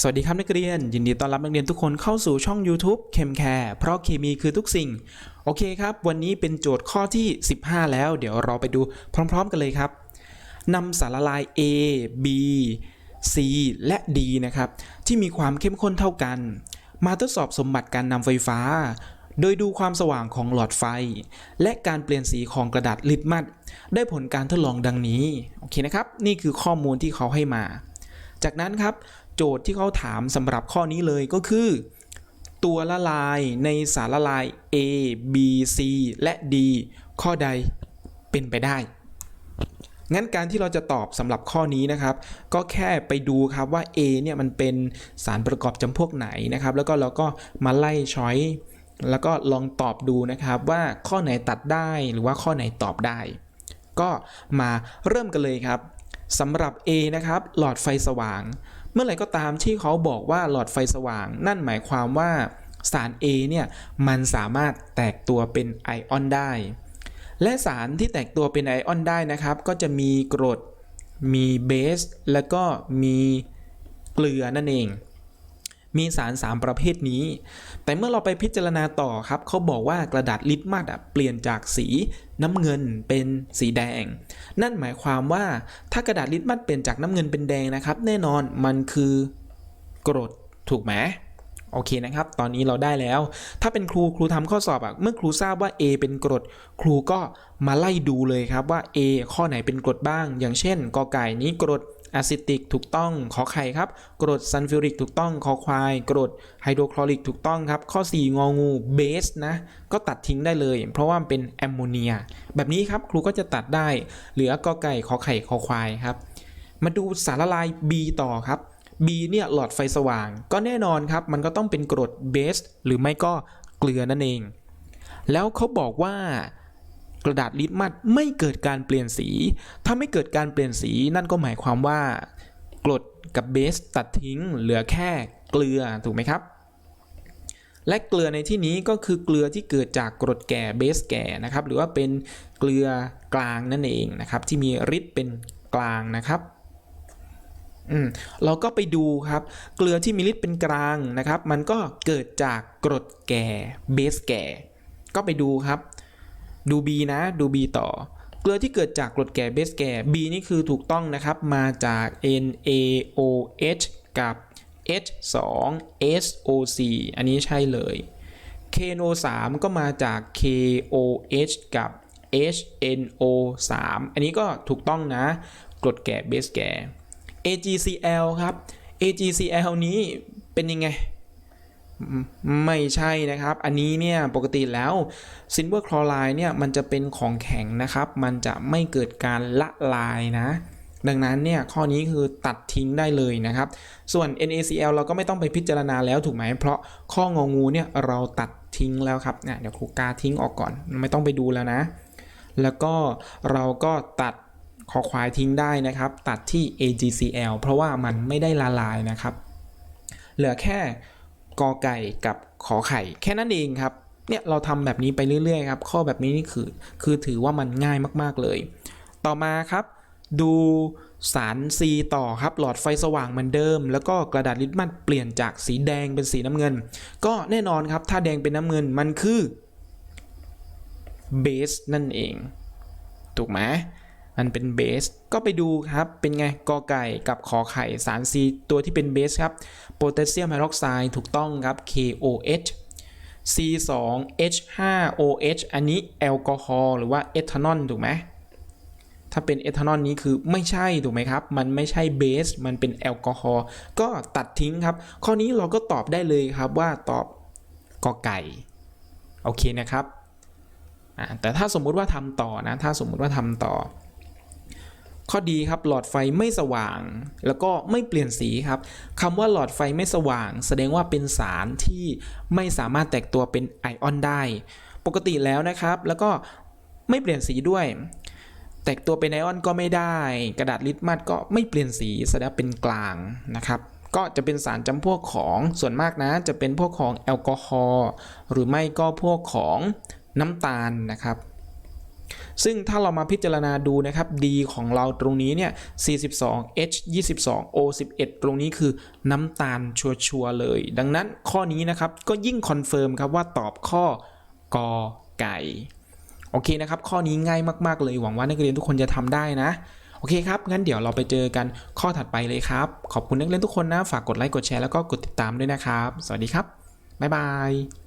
สวัสดีครับนักเรียน ยินดีต้อนรับนักเรียนทุกคนเข้าสู่ช่อง YouTube เคมแคร์เพราะเคมีคือทุกสิ่ง โอเคครับ วันนี้เป็นโจทย์ข้อที่ 15 แล้ว เดี๋ยวเราไปดูพร้อม ๆ กันเลยครับนำสารละลาย A B C และ D นะครับ ที่มีความเข้มข้นเท่ากัน มาทดสอบสมบัติการนำไฟฟ้า โดยดูความสว่างของหลอดไฟ และการเปลี่ยนสีของกระดาษลิตมัสได้ผลการทดลองดังนี้ โอเคนะครับ นี่คือข้อมูลที่เขาให้มา จากนั้นครับ โจทย์ที่เขาถามสำหรับข้อนี้เลยก็คือ ตัวละลายในสารละลาย A B C และ D ข้อใดเป็นไปได้ งั้นการที่เราจะตอบสำหรับข้อนี้นะครับ ก็แค่ไปดูครับว่า A เนี่ยมันเป็นสารประกอบจำพวกไหนนะครับ แล้วก็เราก็มาไล่ช้อยแล้วก็ลองตอบดูนะครับว่าข้อไหนตัดได้หรือว่าข้อไหนตอบได้ ก็มาเริ่มกันเลยครับสำหรับ A นะครับ หลอดไฟสว่าง เมื่อไหร่ก็ตามที่เขาบอกว่าหลอดไฟสว่าง นั่นหมายความว่าสาร A เนี่ยมันสามารถแตกตัวเป็นไอออนได้ และสารที่แตกตัวเป็นไอออนได้นะครับ ก็จะมีกรด มีเบส แล้วก็มีเกลือนั่นเอง มีสาร 3 ประเภทนี้ แต่เมื่อเราไปพิจารณาต่อครับเขาบอกว่ากระดาษลิตมัสเปลี่ยนจากสีน้ำเงินเป็นสีแดง นั่นหมายความว่าถ้ากระดาษลิตมัสเปลี่ยนจากน้ำเงินเป็นแดงนะครับ แน่นอนมันคือกรดถูกไหมโอเคนะครับ ตอนนี้เราได้แล้ว ถ้าเป็นครูครูทำข้อสอบอะเมื่อครูทราบว่า A เป็นกรด ครูก็มาไล่ดูเลยครับว่า A ข้อไหนเป็นกรดบ้าง อย่างเช่น กอไก่นี้กรด อะซิติกถูกต้องขอไข่ครับ กรดซัลฟิวริกถูกต้องคอควาย กรดไฮโดรคลอริกถูกต้องครับ ข้อ 4 งองูเบสนะ ก็ตัดทิ้งได้เลย เพราะว่ามันเป็นแอมโมเนีย แบบนี้ครับครูก็จะตัดได้ เหลือกอไก่ขอไข่คอควายครับ มาดูสารละลาย B ต่อครับ B เนี่ยหลอดไฟสว่าง ก็แน่นอนครับมันก็ต้องเป็นกรดเบสหรือไม่ก็เกลือนั่นเอง แล้วเขาบอกว่า กระดาษลิตมัสไม่เกิดการเปลี่ยนสี ถ้าไม่เกิดการเปลี่ยนสีนั่นก็หมายความว่ากรดกับเบสตัดทิ้งเหลือแค่เกลือถูกไหมครับ และเกลือในที่นี้ก็คือเกลือที่เกิดจากกรดแก่เบสแก่นะครับหรือว่าเป็นเกลือกลางนั่นเองนะครับที่มีฤทธิ์เป็นกลางนะครับอืมเราก็ไปดูครับ เกลือที่มีฤทธิ์เป็นกลางนะครับ มันก็เกิดจากกรดแก่เบสแก่ ก็ไปดูครับ ดู B นะ ดู B ต่อ เกลือที่เกิดจากกรดแก่เบสแก่ B นี่คือถูกต้องนะครับ มาจาก NaOH กับ H2SO4 อันนี้ใช่เลย KNO3 ก็มาจาก KOH กับ HNO3 อันนี้ก็ถูกต้องนะ กรดแก่เบสแก่ AgCl ครับ AgCl นี้เป็นยังไง ไม่ใช่นะครับ อันนี้เนี่ยปกติแล้วซินเวอร์คลอไรด์เนี่ยมันจะเป็นของแข็งนะครับ มันจะไม่เกิดการละลายนะ ดังนั้นเนี่ยข้อนี้คือตัดทิ้งได้เลยนะครับ ส่วน NaCl เราก็ไม่ต้องไปพิจารณาแล้วถูกไหม เพราะข้ององูเนี่ยเราตัดทิ้งแล้วครับเนี่ยเดี๋ยวครูกาทิ้งออกก่อน ไม่ต้องไปดูแล้วนะ แล้วก็เราก็ตัดคอควายทิ้งได้นะครับ ตัดที่ AgCl เพราะว่ามันไม่ได้ละลายนะครับ เหลือแค่ กอไก่กับขอไข่ แค่นั้นเองครับเนี่ยเราทำแบบนี้ไปเรื่อยๆครับ ข้อแบบนี้นี่คือ คือถือว่ามันง่ายมากๆเลย ต่อมาครับ ดูสาร C ต่อครับ หลอดไฟสว่างเหมือนเดิม แล้วก็กระดาษลิตมัสเปลี่ยนจากสีแดงเป็นสีน้ำเงิน ก็แน่นอนครับ ถ้าแดงเป็นน้ำเงินมันคือเบสนั่นเอง ถูกไหม มันเป็นเบสก็ไปดูครับ เป็นไงกอไก่กับขอไข่สาร C ตัวที่เป็นเบสครับโพแทสเซียมไฮดรอกไซด์ถูกต้องครับ KOH C2H5OH อันนี้แอลกอฮอล์หรือว่าเอทานอลถูกไหมถ้าเป็นเอทานอลนี้คือไม่ใช่ถูกไหมครับ มันไม่ใช่เบส มันเป็นแอลกอฮอล์ก็ตัดทิ้งครับ ข้อนี้เราก็ตอบได้เลยครับว่าตอบกอไก่โอเคนะครับแต่ถ้าสมมุติว่าทำต่อนะ ถ้าสมมุติว่าทำต่อ ข้อดีครับหลอดไฟไม่สว่าง แล้วก็ไม่เปลี่ยนสีครับคำว่าหลอดไฟไม่สว่าง แสดงว่าเป็นสารที่ไม่สามารถแตกตัวเป็นไอออนได้ ปกติแล้วนะครับ แล้วก็ไม่เปลี่ยนสีด้วย แตกตัวเป็นไอออนก็ไม่ได้ กระดาษลิตมัสก็ไม่เปลี่ยนสีแสดงเป็นกลางนะครับก็จะเป็นสารจำพวกของส่วนมากนะ จะเป็นพวกของแอลกอฮอล์หรือไม่ก็พวกของน้ำตาลนะครับ ซึ่งถ้าเรามาพิจารณาดูนะครับ D ของเราตรงนี้เนี่ย 42 H 22 O 11 ตรงนี้คือน้ำตาลชัวร์เลย ดังนั้นข้อนี้นะครับก็ยิ่งคอนเฟิร์มครับว่าตอบข้อกอไก่ โอเคนะครับ ข้อนี้ง่ายมาก ๆ เลยหวังว่านักเรียนทุกคนจะทำได้นะ โอเคครับ งั้นเดี๋ยวเราไปเจอกันข้อถัดไปเลยครับ ขอบคุณนักเรียนทุกคนนะ ฝากกดไลค์ กดแชร์ แล้วก็กดติดตามด้วยนะครับ สวัสดีครับ บ๊ายบาย